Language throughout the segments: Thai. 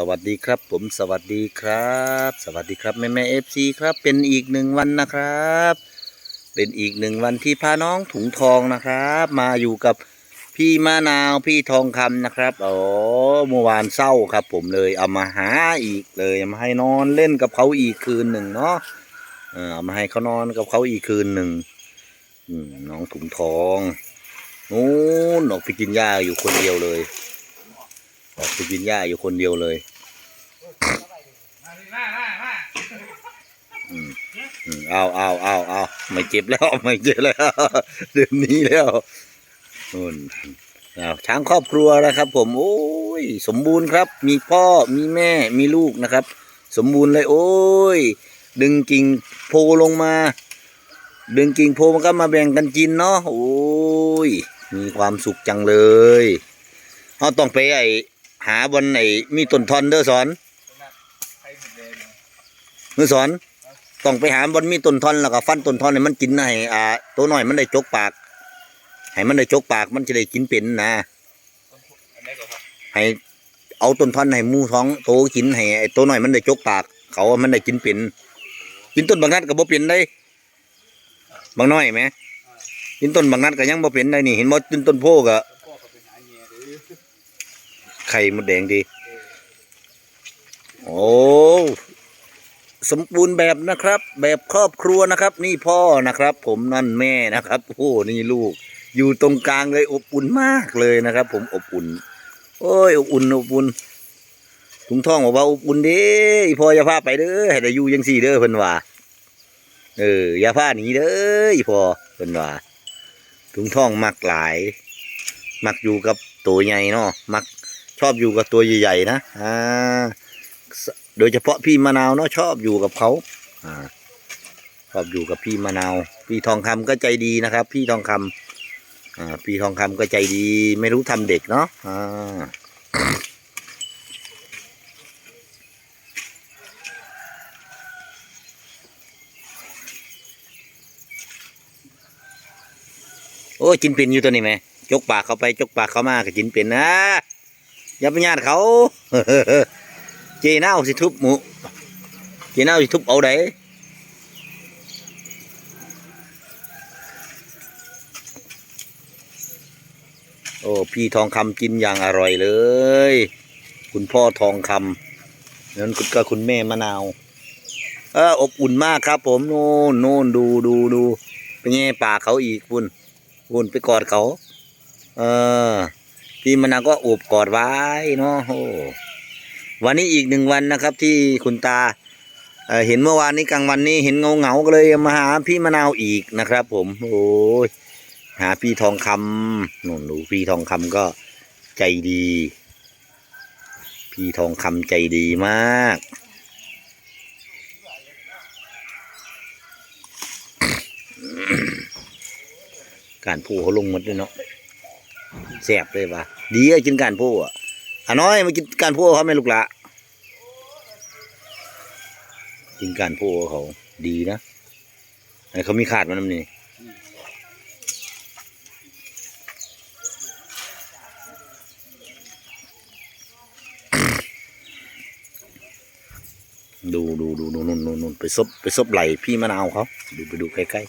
สวัสดีครับ ผมสวัสดีครับ สวัสดีครับแม่แม่เอฟซีครับ เป็นอีกหนึ่งวันนะครับ เป็นอีกหนึ่งวันที่พาน้องถุงทองนะครับ มาอยู่กับพี่มะนาวพี่ทองคำนะครับโอ้เมื่อวานเศร้าครับ ผมเลยเอามาหาอีกเลยมาให้นอนเล่นกับเขาอีกคืนหนึ่งเนาะเออเอามาให้เขานอนกับเขาอีกคืนหนึ่งน้องถุงทองนู้นออกไปกินหญ้าอยู่คนเดียวเลย ออกไปกินหญ้าอยู่คนเดียวเลยอืมอืมเอาเอาเอาเอาไม่เจ็บแล้วไม่เจ็บแล้วเดือนนี้แล้วนู่นเอาช้างครอบครัวนะครับผม โอ้ย สมบูรณ์ครับ มีพ่อมีแม่มีลูกนะครับ สมบูรณ์เลย โอ้ย ดึงกิ่งโพลงมา ดึงกิ่งโพมันก็มาแบ่งกันกินเนาะโอ้ย มีความสุขจังเลยเราต้องไปไอ หาบนไอมีต้นทอนเด้อสอนมือสอนต้องไปหาบนมีต้นทอนแล้วก็ฟันต้นทอนให้มันกินให้อ่าตัวหน่อยมันได้จกปากให้มันได้จกปากมันจะได้กินเป็นนะให้เอาต้นทอนให้มูท้องโตกินให้ไอ้ตัวหน่อยมันได้จกปาก เขามันได้กินเป็นกินต้นบางนัดก็บ่เป็นได้บางน้อยไหมกินต้นบางนัดก็ยังบ่เป็นได้นี่เห็นบ่กินต้นโพก็ ไข่มดแดงดี โอ้สมบูรณ์แบบนะครับ แบบครอบครัวนะครับ นี่พ่อนะครับ ผมนั่นแม่นะครับโอ้นี่ลูก อยู่ตรงกลางเลยอบอุ่นมากเลยนะครับ ผมอบอุ่น โอ้ยอบอุ่นอบอุ่นถุงท่องบอกว่าอบอุ่นเด้อีพ่ออย่าพาไปเด้อให้ได้อยู่ยังสี่เด้อเพิ่นว่าเอออย่าพาหนีเด้อพ่อเพิ่นว่าถุงท่องมักหลาย มักอยู่กับตัวใหญ่เนาะมัก ชอบอยู่กับตัวใหญ่ๆนะอ่าโดยเฉพาะพี่มะนาวเนาะชอบอยู่กับเขาอ่าชอบอยู่กับพี่มะนาว พี่ทองคำก็ใจดีนะครับ พี่ทองคำอ่าพี่ทองคำก็ใจดี ไม่รู้ทำเด็กเนาะอ่าโอ้ยกินเป็นอยู่ตัวนี้ไหมจกปากเขาไปจกปากเขามาก็กินเป็นนะ อย่าไปญาติเขาเจน่าสิทุบหมูเจน่าสิทุบเอาได้โอ้พี่ทองคำกินอย่างอร่อยเลย คุณพ่อทองคำนั้นก็คุณแม่มะนาว เอออบอุ่นมากครับ ผมโน่นโน่นดูดูดูไปแง่ป่าเขาอีกคุณคุณไปกอดเขา เออ พี่มะนาวก็โอบกอดไว้เนาะโอ้วันนี้อีกหนึ่งวันนะครับ ที่คุณตาเเห็นเมื่อวานนี้กลางวันนี้เห็นเงาเงาก็เลยมาหาพี่มะนาวอีกนะครับ ผมโอ้ยหาพี่ทองคำนู่นดูพี่ทองคำก็ใจดี พี่ทองคำใจดีมากการพูเขาลงหมดเลยเนาะ แสบเลยว่ะดีอะกินการพูอะอาน้อยมากินการพูเขาไม่ลูกละกินการพูเขาดีนะไอ้เขามีขาดมันนำนี่ดูดูดูนู่นนู่นนู่นไปซบไปซบไหลพี่มะนาวเขาดูไปดูใกล้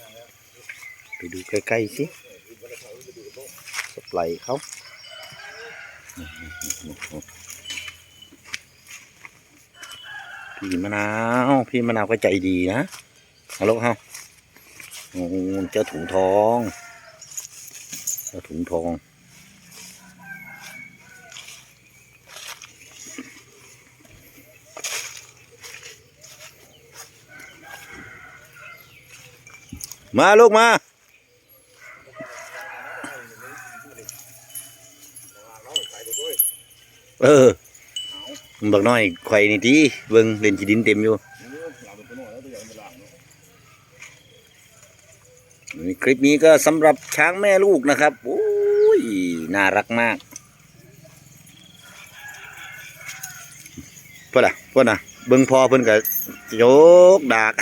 ๆไปดูใกล้ๆสิ ไหลเขาพี่มะนาว พี่มะนาวก็ใจดีนะฮัลโหลฮะโอ้เจ้าถุงทองเจ้าถุงทองมาลูกมา เออบักน้อยไข่นี่ทีเบิ่งเล่นจีดินเต็มอยู่คลิปนี้ก็สำหรับช้างแม่ลูกนะครับโอ้ยน่ารักมากเพื่อนอะเพื่อนะเบิ่งพอเพิ่นก็โจกดาก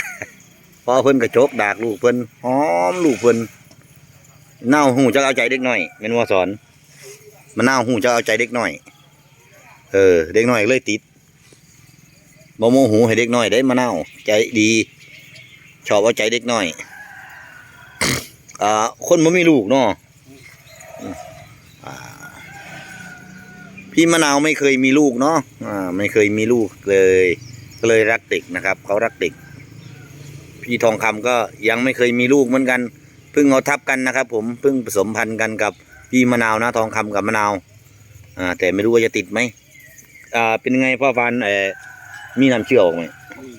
พอเพิ่นก็โจกดากลูกเพิ่นหอมลูกเพิ่นเน่าหูจะเอาใจเด็กหน่อยเป็นว่าสอนมันเน่าหูจะเอาใจเด็กหน่อย เออ เด็กน้อยเลยติดบโมโหให้เด็กน้อยได้มะนาวใจดี ชอบเอาใจเด็กน้อย อ่า คนบ่มีลูกเนาะพี่มะนาวไม่เคยมีลูกเนาะอ่า ไม่เคยมีลูกเลย ก็เลยรักเด็กนะครับ เขารักเด็ก พี่ทองคำก็ยังไม่เคยมีลูกเหมือนกัน เพิ่งเอาทับกันนะครับ ผม เพิ่งผสมพันธุ์กันกับ พี่มะนาวนะ ทองคำกับมะนาว อ่า แต่ไม่รู้ว่าจะติดไหม อ่าเป็นไงพ่อฟันเออมีน้ำเชื่อออกไหมอุ้ย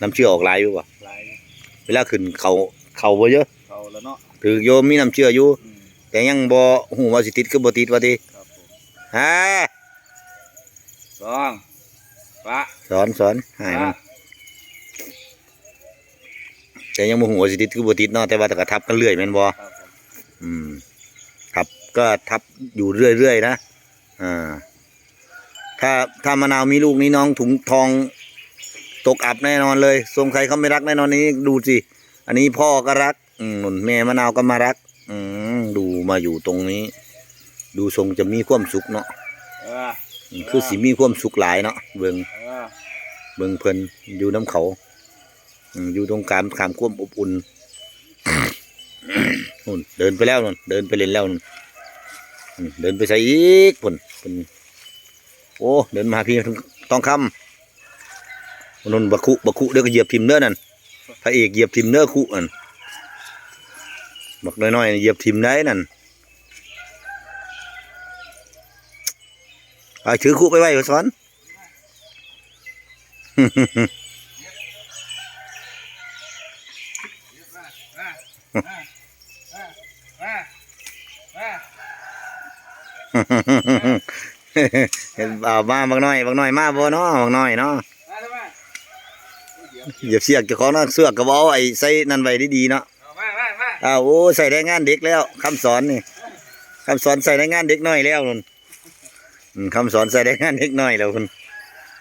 น้ำเชื่อออกหลายอยู่ป่ะหลายเวลาขึ้นเขาเขาบ่เยอะเขาแล้วเนาะถือโยมมีน้ำเชื่ออยู่อืมแต่ยังบ่หูว่าสิติดคือบ่ติดว่าติครับผมฮะสองปะสอนสอนใหายปะแต่ยังบ่หูว่าสิติดคือบ่ติดเนาะแต่ว่าแต่ก็ทับกันเรื่อยแม่นบ่ครับผมอืมทับก็ทับอยู่เรื่อยๆนะอ่า ถ้าถ้ามะนาวมีลูกนี้น้องถุงทองตกอับแน่นอนเลยทรงใครเขาไม่รักแน่นอนนี้ดูสิอันนี้พ่อก็รักอืมนุ่นแม่มะนาวก็มารัก อืมดูมาอยู่ตรงนี้ ดูทรงจะมีความสุขเนาะเอออืมคือสิมีความสุขหลายเนาะเบิงเออเบิงเพิ่นอยู่น้ำเขาอืมอยู่ตรงกลางขามความอบอุ่นนู่นเดินไปแล้วนู่นเดินไปเล่นแล้วนู่นอืมเดินไปใส่อีกพุ่นพุ่น โอ้เดินมาพี่ถึงทองคำนนบักคุบักคุเดี๋ยวก็เหยียบทิมเนื้อนั่นพระเอกเหยียบทิมเนื้อคุนั่นบักน้อยๆเหยียบทิมได้นั่นเอาถือคุไปไว้ก่อนสอน เออเออเห็นบ่าวมาบางน้อยบางน้อยมาบ่เนาะบางน้อยเนาะมาทำไมเหยียบเสียกเจ้าของเนาะเสือกกระเป๋าไอ้ใส่นั่นไว้ดีๆเนาะเอามามามาอ้าวโอ้ใส่แรงงานเด็กแล้วคำสอนนี่คำสอนใส่แรงงานเด็กน้อยแล้วนุ่นอืมคำสอนใส่แรงงานเด็กน้อยแล้วคุณ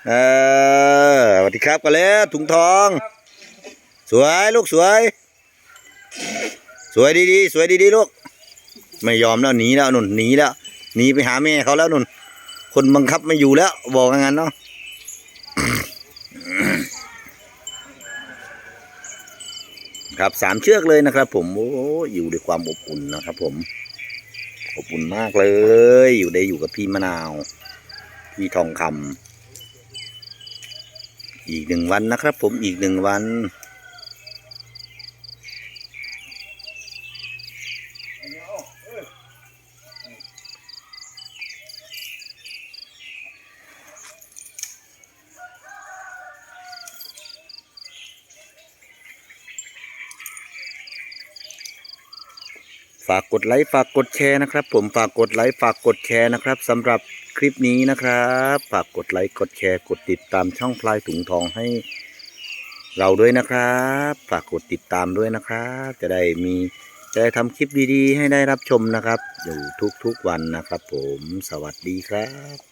เออสวัสดีครับกันแล้วถุงทอง สวยลูกสวย สวยดีๆสวยดีๆลูกไม่ยอมแล้วหนีแล้วนุ่นหนีแล้วหนีไปหาแม่เขาแล้วนุ่น คนบังคับไม่อยู่แล้ว บอกงั้นเนาะครับสามเชือกเลยนะครับ ผมโอ้อยู่ด้วยความอบอุ่นนะครับ ผม อบอุ่นมากเลย อยู่ได้อยู่กับพี่มะนาว พี่ทองคำอีกหนึ่งวันนะครับ ผมอีกหนึ่งวัน ฝากกดไลค์ฝากกดแชร์นะครับ ผมฝากกดไลค์ฝากกดแชร์นะครับสำหรับคลิปนี้นะครับฝากกดไลค์กดแชร์กดติดตามช่องพลายถุงทองให้เราด้วยนะครับ ฝากกดติดตามด้วยนะครับ จะได้มีจะได้ทำคลิปดีๆ ให้ได้รับชมนะครับ อยู่ทุกๆวันนะครับ ผมสวัสดีครับ